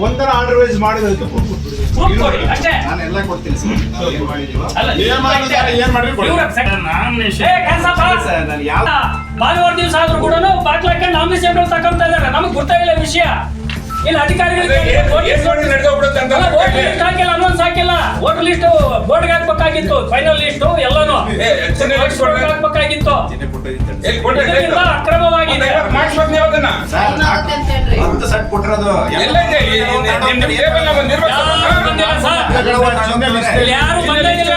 ಒಂಥರ ಆರ್ಡರ್ ಮಾಡಿದ್ರೆ ಅಷ್ಟೇ ಭಾನುವಾರ ದಿವಸ ಆದ್ರೂ ಕೂಡ ಬಾಟ್ಲಕ್ಕೆ ನಾಮಿನೇಷನ್ ತಗೊಂತ ಇದಾರೆ ನಮಗೆ ಗೊತ್ತಾಗಿಲ್ಲ ವಿಷಯ ಇಲ್ಲ ಅಧಿಕಾರಿಗಳಿಗೆ ಹಾಕಿಲ್ಲ ಅನೌನ್ಸ್ ಹಾಕಿಲ್ಲ. ವೋಟರ್ ಲಿಸ್ಟ್ ಬೋರ್ಡ್ಗೆ ಹಾಕ್ಬೇಕಾಗಿತ್ತು ಫೈನಲ್ ಲಿಸ್ಟ್ ಎಲ್ಲಾನು. ಹಾಕ್ಬೇಕಾಗಿತ್ತು. ಅಕ್ರಮವಾಗಿದೆ ಯಾರು ಬಂದಾಗಿಲ್ಲ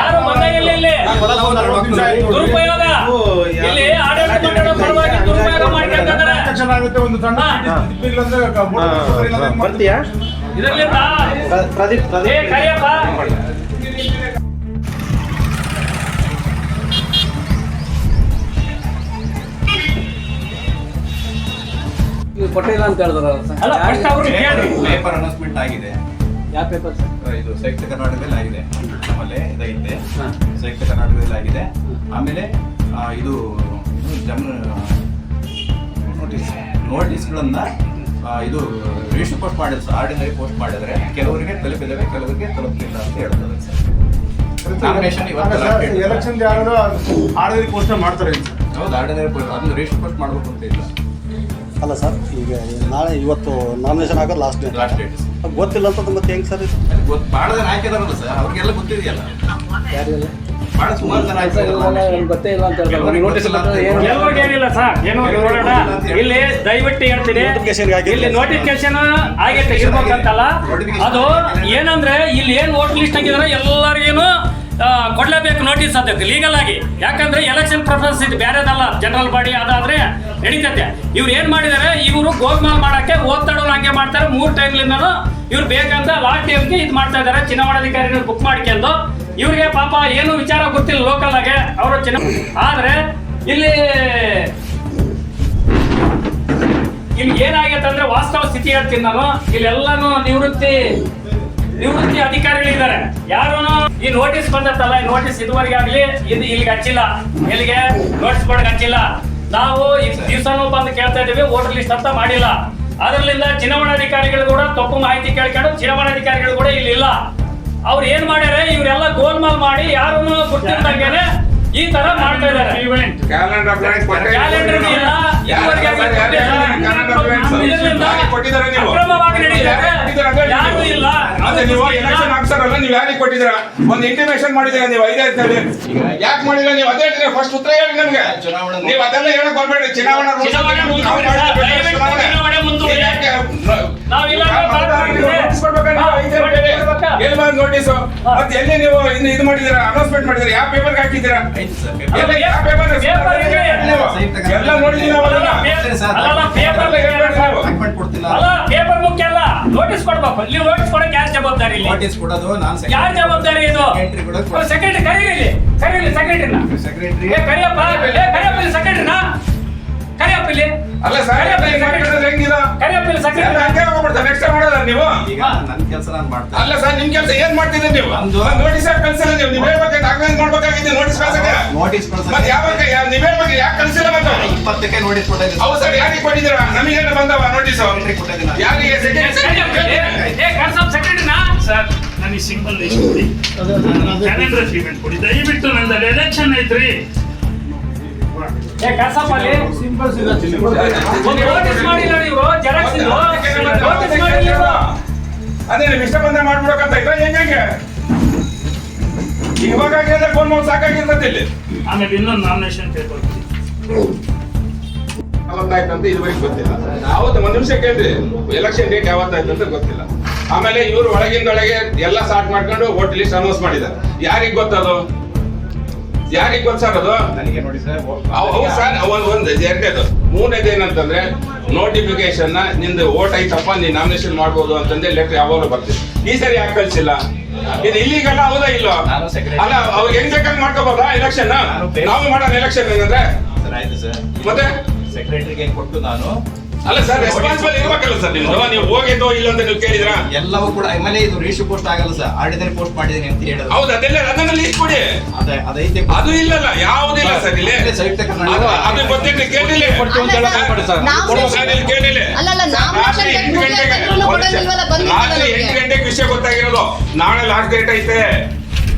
ಯಾರು ಬಂದಾಗಿಲ್ಲ ಇಲ್ಲಿ? ದುರುಪಯೋಗ. ಇಲ್ಲಿ ಆಡಳಿತ ಆಗುತ್ತೆ ಒಂದು ಸಣ್ಣ ಇಲ್ಲಂದ್ರೆ ಬರ್ತೀಯಾ? ಪ್ರದೀಪ್ ಏ ಪ್ರದೀಪ್ ಕೊಟ್ಟಿಲ್ಲ ಅಂತ ಹೇಳಿದ್ರು ಪೇಪರ್ ಅನೌನ್ಸ್ಮೆಂಟ್ ಆಗಿದೆ. ಯಾವ ಪೇಪರ್ ಸರ್? ಇದು ಸಂಯುಕ್ತ ಕರ್ನಾಟಕದಲ್ಲಿ ಆಗಿದೆ. ಆಮೇಲೆ ಇದೈತೆ. ಸಂಯುಕ್ತ ಕರ್ನಾಟಕದಲ್ಲಿ ಆಗಿದೆ. ಆಮೇಲೆ ಇದು ಜಮ್ ನೋಟಿಸ್ಗಳನ್ನ ಇದು ರಿಜಿಸ್ಟರ್ ಪೋಸ್ಟ್ ಮಾಡಿದ್ರು ಸರ್ ಆರ್ಡಿನರಿ ಪೋಸ್ಟ್ ಮಾಡಿದ್ರೆ ಕೆಲವರಿಗೆ ತಲುಪಿದವೆ ಕೆಲವರಿಗೆ ತಲುಪಿಲ್ಲ ಅಂತ ಹೇಳ್ತಾರೆ ಸರ್ Nomination ಇವತ್ತು. ಎಲೆಕ್ಷನ್ ಯಾರು ಆರ್ಡರ್ ಪೋಸ್ಟ್ ಮಾಡ್ತಾರೆ ಹೌದು ಆರ್ಡಿನರಿ ಪೋಸ್ಟ್ ಅದನ್ನು ರಿಜಿಸ್ಟರ್ ಪೋಸ್ಟ್ ಮಾಡಬೇಕು ಅಂತ ಇಲ್ಲ. ಅಲ್ಲ ಸರ್ ಈಗ ನಾಳೆ ಇವತ್ತು ನಾಮಿನೇಷನ್ ಆಗೋದು ಲಾಸ್ಟ್ ಡೇಟ್ ಲಾಸ್ಟ್ ಡೇಟ್ ಗೊತ್ತಿಲ್ಲ ಅಂತ ಮತ್ತೆ ಹೆಂಗೆ ಸರ್ ಇದು? ಗೊತ್ತು ಮಾಡಿದ್ರೆ ಹಾಕಿದಾರಲ್ಲ ಸರ್ ಅವ್ರಿಗೆಲ್ಲ ಗೊತ್ತಿದೆಯಲ್ಲ. ಯಾರಿಲ್ಲ ಸುಮಾರು ಜನ ಗೊತ್ತೇ ಇಲ್ಲ ಅಂತ ಹೇಳಿದ್ರು ನೋಟಿಸ್ ಎಲ್ಲರಿಗೂ ಏನಿಲ್ಲ ಸರ್ ಏನೋ ನೋಡೋಣ. ಇಲ್ಲಿ ದಯವಿಟ್ಟು ಹೇಳ್ತೀನಿ. ಇಲ್ಲಿ ನೋಟಿಫಿಕೇಶನ್ ಆಗೈತೆ ಇರ್ಬೇಕಂತಲ್ಲ. ಅದು ಏನಂದ್ರೆ ಇಲ್ಲಿ ಏನ್ ವೋಟ್ ಲಿಸ್ಟ್ ಹಾಕಿದ್ರೆ ಎಲ್ಲರಿಗೇನು ಆ, ಕೊಡ್ಲೇಬೇಕು ನೋಟಿಸ್ ಅದಕ್ಕೆ ಲೀಗಲ್ ಆಗಿ. ಯಾಕಂದ್ರೆ ಎಲೆಕ್ಷನ್ ಪ್ರಿಫರೆನ್ಸ್ ಇದು ಬೇರೆದಲ್ಲ ಜನರಲ್ ಬಾಡಿ ಅದಾದ್ರೆ ನಡೀತೈತೆ. ಇವ್ರು ಏನ್ ಮಾಡಿದಾರೆ ಇವರು ಗೋಲ್ಮಾಲ್ ಮಾಡಕ್ಕೆ ಓದ್ತಾಡೋರು ಹಂಗೆ ಮಾಡ್ತಾರೆ. ಮೂರ್ ಟೈಮ್ಲಿಂದನು ಇವ್ರು ಬೇಕಂತ ಲಾಸ್ಟ್ ಟೈಮ್ಗೆ ಇದು ಮಾಡ್ತಾ ಇದ್ದಾರೆ ಚುನಾವಣಾಧಿಕಾರಿಗಳು ಬುಕ್ ಮಾಡ್ಕೊಂಡು ಇವ್ರಿಗೆ ಪಾಪ ಏನು ವಿಚಾರ ಗೊತ್ತಿಲ್ಲ ಲೋಕಲ್ ಆಗಿ. ಅವರು ಆದ್ರೆ ಇಲ್ಲಿ ಇಲ್ಲಿ ಏನಾಗೈತೆ ಅಂದ್ರೆ ವಾಸ್ತವ ಸ್ಥಿತಿ ಹೇಳ್ತೀನಿ ನಾನು. ಇಲ್ಲೆಲ್ಲಾನು ನಿವೃತ್ತಿ ನಿವೃತ್ತಿ ಅಧಿಕಾರಿಗಳಿದ್ದಾರೆ. ಯಾರು ಈ ನೋಟಿಸ್ ಬಂದತ್ತಲ್ಲ, ಈ ನೋಟಿಸ್ ಇದುವರೆಗೆ ಆಗ್ಲಿ, ಇದು ಇಲ್ಲಿಗೆ ಹಚ್ಚಿಲ್ಲ. ಇಲ್ಲಿಗೆ ನೋಟಿಸ್ ಬೋರ್ಡ್ ಹಚ್ಚಿಲ್ಲ. ನಾವು ದಿವಸನೂ ಬಂದು ಕೇಳ್ತಾ ಇದೀವಿ ವೋಟರ್ ಲಿಸ್ಟ್ ಅಂತ ಮಾಡಿಲ್ಲ. ಅದರಲ್ಲಿಂದ ಚುನಾವಣಾಧಿಕಾರಿಗಳು ಕೂಡ ತಪ್ಪು ಮಾಹಿತಿ ಕೇಳ್ಕೊಂಡು ಚುನಾವಣಾಧಿಕಾರಿಗಳು ಕೂಡ ಇಲ್ಲಿ ಇಲ್ಲ. ಅವ್ರು ಏನ್ ಮಾಡ್ಯಾರ ಇವರೆಲ್ಲ ಗೋಲ್ಮಾಲ್ ಮಾಡಿ ಯಾರು ಗೊತ್ತಿಲ್ದಂಗೆನೆ ಈ ತರ ಮಾಡ್ತಾ ಇದಾರೆ ಕ್ಯಾಲೆಂಡರ್ ಬ್ಲಾಂಕ್ ಕ್ಯಾಲೆಂಡರ್ ಇಲ್ಲ ಯಾರು ಇಲ್ಲ ಅದೇ ನೀವು ಎಲೆಕ್ಷನ್ ಆಫೀಸರ್ ನೀವು ಯಾರಿಗೆ ಕೊಟ್ಟಿದ್ದೀರಾ ಒಂದು ಇಂಟಿಮೇಷನ್ ಮಾಡಿದ್ದೀರಾ ನೀವು ಐದೈದು ಯಾಕೆ ಮಾಡಿಲ್ಲ ನೀವು ಅದೇ ಫಸ್ಟ್ ಉತ್ತರ ಹೇಳಿ ನಮ್ಗೆ ಚುನಾವಣಾ ನೀವು ಅದೆಲ್ಲ ಹೇಳಕ್ ಬರ್ಬೇಡಿ ಚುನಾವಣಾ ನೋಟಿಸ್ ಮತ್ತೆ ಎಲ್ಲಿ ನೀವು ಇನ್ನು ಇದು ಮಾಡಿದ್ದೀರಾ? ಅನೌನ್ಸ್ಮೆಂಟ್ ಮಾಡಿದ್ದೀರಾ? ಯಾವ ಪೇಪರ್ಗೆ ಹಾಕಿದ್ದೀರಾ? ಯಾವ ಪೇಪರ್. ಎಲ್ಲ ಅಲ್ಲ ಪೇಪರ್ ಪೇಪರ್ ಮುಖ್ಯ ಅಲ್ಲ ನೋಟಿಸ್ ಕೊಡ್ಬೇಕು. ನೀವು ನೋಟಿಸ್ ಕೊಡಕ್ಕೆ ಯಾರು ಜವಾಬ್ದಾರಿ ಇಲ್ಲಿ? ನೋಟಿಸ್ ಕೊಡೋದು ನಾನು ಯಾರು ಜವಾಬ್ದಾರಿ ಇದು. ಸೆಕ್ರೆಟರಿ ಕರೀರಿ ಕರೀರಿ ಸೆಕ್ರೆಟರಿನ ಸೆಕ್ರೆಟರಿ ಏ ಕರಿಯಪ್ಪ ಕರಿಯಪ್ಪ ಇಲ್ಲಿ ಸೆಕ್ರೆಟರಿನ ಕರಿಯಪ್ಪ ಇಲ್ಲಿ. ಅಲ್ಲ ಹೆಂಗಿದ? ಹಂಗೆ ಹೋಗ್ಬಿಡ್ತಾರೆ. ನೆಕ್ಸ್ಟ್ ಮಾಡೋದ ನೀವು? ಈಗ ನನ್ನ ಕೆಲಸ ನಾನು ಮಾಡ್ತೇನೆ. ಅಲ್ಲ ಸರ್ ನಿಮ್ ಕೆಲಸ ಏನ್ ಮಾಡ್ತಿದ್ದೀರಿ ನೀವು? ನಮ್ದು- ನೋಟಿಸ್ ಯಾಕೆ ಕಳ್ಸಿಲ್ಲ ನೀವು? ಹೇಳ್ಬೇಕು ನೋಟಿಸ್ ಕಳ್ಸಕ್ಕೆ. ನೋಟಿಸ್ ಮತ್ತೆ ಯಾವಾಗ ನೀವ್ ಹೇಳ್ಬೇಕು ಯಾಕೆ ಕಳ್ಸಿಲ್ಲ ಮತ್ತೆ ಇಪ್ಪತ್ತಕ್ಕೆ ನೋಟಿಸ್ ಕೊಟ್ಟಿದ್ದೀನಿ. ಹೌದು ಸರ್ ಯಾರಿಗೆ ಕೊಟ್ಟಿದ್ದೀರಾ? ನಮಗೇನು ಬಂದವ ನೋಟಿಸ್ ಕೊಟ್ಟಿದ್ದೀನಿ. ಯಾರಿಗೆ? ಸರ್ ನನಗೆ ಸಿಂಗಲ್ ಲಿಸ್ಟ್ ಕೊಡಿ ಕ್ಯಾಲೆಂಡರ್ ಅಗ್ರಿಮೆಂಟ್ ಕೊಡಿ. ದಯವಿಟ್ಟು ನಂದು ಎಲೆಕ್ಷನ್ ಐತ್ರಿ. ಅದೇ ನೀವು ಇಷ್ಟ ಬಂದ ಮಾಡ್ಬಿಡಕಂತ ಇಲ್ಲ ಹೆಂಗೆ ಹೆಂಗೆ? ಇವಾಗ ಆಗಿದ್ರೆ ಫೋನ್ ಮಾಡಿ ಸಾಕಾಗಿರ್ತದೆ ಇಲ್ಲಿ. ಆಮೇಲೆ ಇನ್ನೊಂದು ನಾಮಿನೇಷನ್ ಪೇಪರ್ ಇದುವರೆಗೆ ಗೊತ್ತಿಲ್ಲ. ಒಂದು ನಿಮಿಷ ಕೇಳ್ರಿ. ಎಲೆಕ್ಷನ್ ಡೇಟ್ ಯಾವತ್ತಾಯ್ತು ಅಂತ ಗೊತ್ತಿಲ್ಲ. ಆಮೇಲೆ ಇವರು ಒಳಗಿಂದೊಳಗೆ ಎಲ್ಲ ಸ್ಟಾರ್ಟ್ ಮಾಡ್ಕೊಂಡು ವೋಟ್ ಲಿಸ್ಟ್ ಅನೌನ್ಸ್ ಮಾಡಿದ್ದಾರೆ. ಯಾರಿಗೆ ಗೊತ್ತದು? ಯಾರಿಗ್ ಗೊತ್ತಾಗೋದು ಸರ್ ಅದು? ನನಗೆ ನೋಡಿ ಸರ್ ಅವ್- ಹೌದು ಸರ್ ಒಂದ್ ಒಂದು ಎರಡನೇದು ಮೂರನೇದು ಏನಂತಂದ್ರೆ ನೋಟಿಫಿಕೇಶನ್ ನಿಂದು ಓಟ್ ಐತಪ್ಪ ನೀನ್ ನಾಮಿನೇಷನ್ ಮಾಡ್ಬೋದು ಅಂತಂದ್ರೆ ಲೆಟರ್ ಯಾವಾಗಲೂ ಬರ್ತೀವಿ ಈ ಸರಿ ಯಾಕೆ ಕಳ್ಸಿಲ್ಲ? ಇದು ಇಲ್ಲಿಗಲ್ಲ ಹೌದಾ ಇಲ್ಲ. ಅಲ್ಲ ಅವ್ರು ಹೆಂಗ್ ಬೇಕಾಗಿ ಮಾಡ್ಕೋಬೋದಾ ಎಲೆಕ್ಷನ್ ನಾವು ಮಾಡೋಣ ಎಲೆಕ್ಷನ್ ಏನಂದ್ರೆ? ಮತ್ತೆ? ಸೆಕ್ರೆಟರಿಗೆ ಕೊಟ್ಟು ನಾನು ಅಲ್ಲ ಸರ್ ರೆಸ್ಪಾನ್ಸಿಬಲ್ ಇರ್ಬೇಕಲ್ಲ ಸರ್ ನಿಮ್ದು. ನೀವು ಹೋಗಿದ್ದೋ ಇಲ್ಲ ಅಂತ ನೀವು ಕೇಳಿದ್ರಾ? ಎಲ್ಲವೂ ಕೂಡ ಆಮೇಲೆ ಇದು ರೇಷು ಪೋಸ್ಟ್ ಆಗಲ್ಲ ಸರ್. ಆರ್ಡಿನರಿ ಪೋಸ್ಟ್ ಮಾಡಿದ್ದೀನಿ ಅಂತ ಹೇಳಿದ್ರು. ಹೌದು ಅದೆಲ್ಲ ಅದನ್ನ ಲೀಸ್ಟ್ ಕೊಡಿ. ಅದೇ ಅದೈತೆ ಅದು ಇಲ್ಲಲ್ಲ ಯಾವುದಿಲ್ಲ ಸರ್ ಇಲ್ಲಿ. ಅದೇ ಸಂಯುಕ್ತ ಕರ್ನಾಟಕ ಅದು- ಗೊತ್ತಿಲ್ಲ ಕೇಳಿಲ್ಲ. ಅಲ್ಲ ಸರ್, ನಾವು- ಸರ್ ಇಲ್ಲಿ ಕೇಳಿಲ್ಲ. ಅಲ್ಲಲ್ಲ, ನಾವು ರಾತ್ರಿ ಗಂಟೆ ಎಂಟು ಗಂಟೆಗೆ ರಾತ್ರಿ ಎಂಟು ಗಂಟೆಗೆ ವಿಷಯ ಗೊತ್ತಾಗಿರೋದು. ನಾಳೆ ಲಾಸ್ಟ್ ಡೇಟ್ ಐತೆ.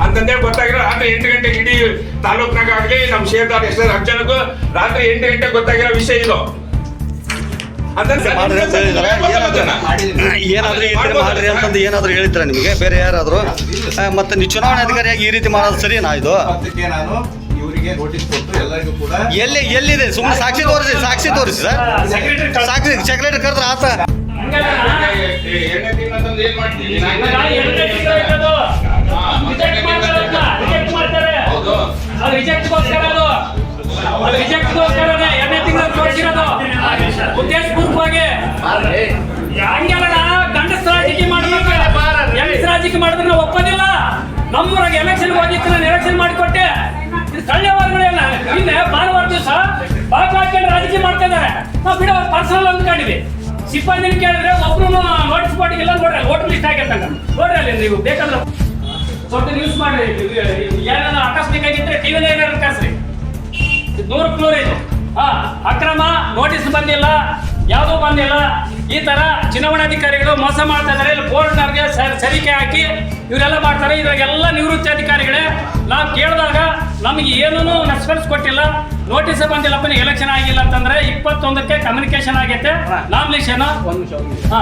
ಅಂತಂದೇಳಿ ಗೊತ್ತಾಗಿರೋ ರಾತ್ರಿ ಎಂಟು ಗಂಟೆಗೆ ಇಡೀ ತಾಲೂಕ್ನಾಗ ಆಗ್ಲಿ ನಮ್ಮ ಶೇರ್ದಾರ್ ಎಷ್ಟು ಹತ್ತು ಜನಕ್ಕೂ ರಾತ್ರಿ ಎಂಟು ಗಂಟೆಗೆ ಗೊತ್ತಾಗಿರೋ ವಿಷಯ ಇದು. ಏನಾದ್ರೂ ಈ ಥರ ಮಾಡ್ರಿ ಅಂತಂದು ಏನಾದ್ರೂ ಹೇಳಿದ್ರ ನಿಮಗೆ? ಬೇರೆ ಯಾರಾದ್ರು? ಮತ್ತೆ ನೀವು ಚುನಾವಣಾ ಅಧಿಕಾರಿಯಾಗಿ ಈ ರೀತಿ ಮಾಡೋದು ಸರಿನಾ ಇದು? ಅದಕ್ಕೆ ನಾನು ಇವರಿಗೆ ನೋಟಿಸ್ ಕೊಟ್ಟು ಎಲ್ಲರಿಗೂ ಕೂಡ ಎಲ್ಲಿ ಎಲ್ಲಿದೆ? ಸುಮ್ಮನೆ ಸಾಕ್ಷಿ ತೋರಿಸಿ ಸಾಕ್ಷಿ ತೋರಿಸಿ ಸರ್. ಸೆಕ್ರೆಟರಿ ಸಾಕ್ಷಿ ಸೆಕ್ರೆಟರಿ ಕರೆದ್ರೆ ಆತ? ರಿಜೆಕ್ಟ್ ಮಾಡ್ತಾರೆ ರಿಜೆಕ್ಟ್ ನಮ್ಮೂರಾಗ ಎಲೆಕ್ಷನ್ ಹೋಗಿತ್ತು ನಾನು ಎಲೆಕ್ಷನ್ ಮಾಡಿಕೊಟ್ಟೆ ಕಳ್ಳೆವಾರಗಳೆಲ್ಲ ನಿನ್ನೆ ಭಾನುವಾರ ದಿವಸ ಬಾಗ್ಲು ಹಾಕೊಂಡು ರಾಜಕೀಯ ಮಾಡ್ತಾ ಇದ್ದಾರೆ. ನಾವು ಬಿಡೋ ಪರ್ಸನಲ್ ಅಂದ್ಕೊಂಡಿವಿ ಸಿಬ್ಬಂದಿ ಕೇಳಿದ್ರೆ ಒಬ್ರು ನೋಟಿಸ್ ಬೋರ್ಡಿಗೆಲ್ಲ ನೋಡ್ರಿ ವೋಟರ್ ಲಿಸ್ಟ್ ಆಗಿರ್ತಂಗ ನೋಡ್ರಿ ಅಲ್ಲಿ ನೀವು ಬೇಕಾದ್ರೆ. ಸ್ವಲ್ಪ ನ್ಯೂಸ್ ಮಾಡ್ರಿ. ಏನಾರ ಆಕಸ್ಮಿಕ ಆಗಿದ್ರೆ ಟಿವಿನ ಏನಾರು ಕರ್ಸ್ರಿ. ನೂರಕ್ಕೆ ನೂರು ಇದು. ಹಾ, ಅಕ್ರಮ ನೋಟಿಸ್ ಬಂದಿಲ್ಲ, ಯಾವುದೂ ಬಂದಿಲ್ಲ. ಈ ತರ ಚುನಾವಣಾಧಿಕಾರಿಗಳು ಮೋಸ ಮಾಡ್ತಾ ಇದಾರೆ. ಇಲ್ಲಿ ಬೋರ್ಡ್ನವ್ರಿಗೆ ಸರಿಕೆ ಹಾಕಿ ಇವರೆಲ್ಲ ಮಾಡ್ತಾರೆ. ಇದ್ರಾಗೆಲ್ಲ ನಿವೃತ್ತಿ ಅಧಿಕಾರಿಗಳೇ ನಾವು ಕೇಳಿದಾಗ ನಮಗೆ ಏನೂ ರೆಸ್ಪಾನ್ಸ್ ಕೊಟ್ಟಿಲ್ಲ ನೋಟಿಸ್ ಬಂದಿಲ್ಲಪ್ಪ ಎಲೆಕ್ಷನ್ ಆಗಿಲ್ಲ ಅಂತಂದ್ರೆ ಇಪ್ಪತ್ತೊಂದಕ್ಕೆ ಕಮ್ಯುನಿಕೇಶನ್ ಆಗೈತೆ. ನಾಮಿನೇಷನ್ ಒಂದು ಹಾ.